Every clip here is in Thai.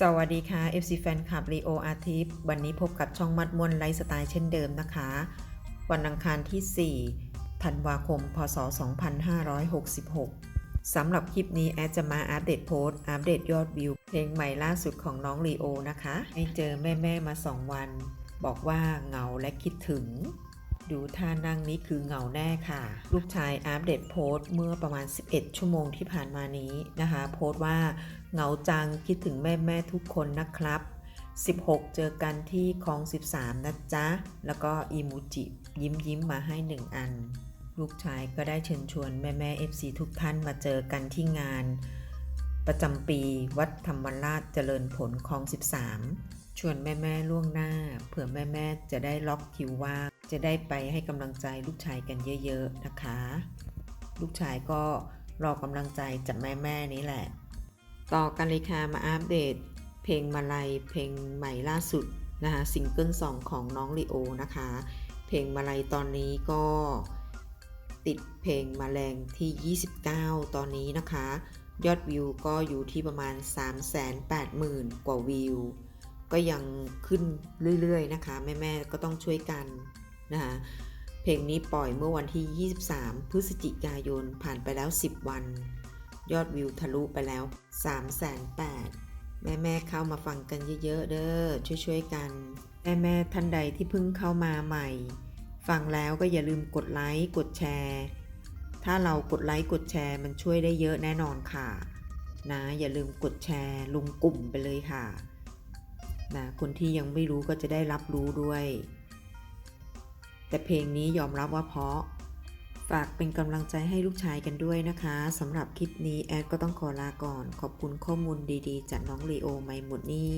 สวัสดีค่ะ FC แฟนคลับ Leo Artist วันนี้พบกับช่องมัดมวนไลฟ์สไตล์เช่นเดิมนะคะ วันอังคารที่ 4 ธันวาคม พศ 2566 สำหรับคลิปนี้แอดจะมาอัปเดตโพสต์อัปเดตยอดวิว เพลงใหม่ล่าสุดของน้องลีโอนะคะให้เจอแม่ๆมา 2 วัน บอกว่าเหงาและคิดถึง ดูท่านั่งนี้คือเหงาแน่ค่ะ ลูกชายอัปเดตโพสต์เมื่อประมาณ 11 ชั่วโมงที่ผ่านมานี้นะคะ โพสต์ว่าเหงาจังคิดถึงแม่แม่ทุกคนนะครับ 16 เจอกันที่คลอง 13 นะจ๊ะ แล้วก็อีมูจิยิ้มยิ้มมาให้ 1 อัน ลูกชายก็ได้เชิญชวนแม่แม่ FC ทุกท่านมาเจอกันที่งาน ประจำปีวัดธรรมราชเจริญผลคลอง 13 ชวนแม่แม่ล่วงหน้า เผื่อแม่แม่จะได้ล็อกคิวว่าง จะได้ไปให้กำลังใจลูกชายกันเยอะ ๆ นะคะ ลูกชายก็รอกำลังใจจากแม่ ๆ นี้แหละ ต่อกันเลยค่ะมาอัปเดต เพลงมาลัยเพลงใหม่ล่าสุดนะคะซิงเกิลสองของน้องลีโอนะคะ เพลงมาลัยตอนนี้ก็ติดเพลงมาแรงที่ 29 ตอนนี้นะคะ ยอดวิวก็อยู่ที่ประมาณ 380,000 กว่าวิว ก็ยังขึ้นเรื่อยๆนะคะ แม่ ๆ ก็ต้องช่วยกัน นะคะเพลงนี้ปล่อยเมื่อวันที่ 23 พฤศจิกายนผ่านไปแล้ว 10 วัน ยอดวิวทะลุไปแล้ว 3 8 0 0 0แม่แม่เข้ามาฟังกันเยอะๆ เด้อช่วยๆกัน แม่แม่ท่านใดที่เพิ่งเข้ามาใหม่ ฟังแล้วก็อย่าลืมกดไลค์กดแชร์ ถ้าเรากดไลค์กดแชร์มันช่วยได้เยอะแน่นอนค่ะนะอย่าลืมกดแชร์ลงกลุ่มไปเลยค่ะนะคนที่ยังไม่รู้ก็จะได้รับรู้ด้วย แต่เพลงนี้ยอมรับว่าเพราะ ฝากเป็นกำลังใจให้ลูกชายกันด้วยนะคะสำหรับคลิปนี้แอดก็ต้องขอลาก่อน ขอบคุณข้อมูลดีๆ จากน้องลีโอไม่หมดนี่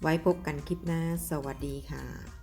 ไว้พบกันคลิปหน้า สวัสดีค่ะ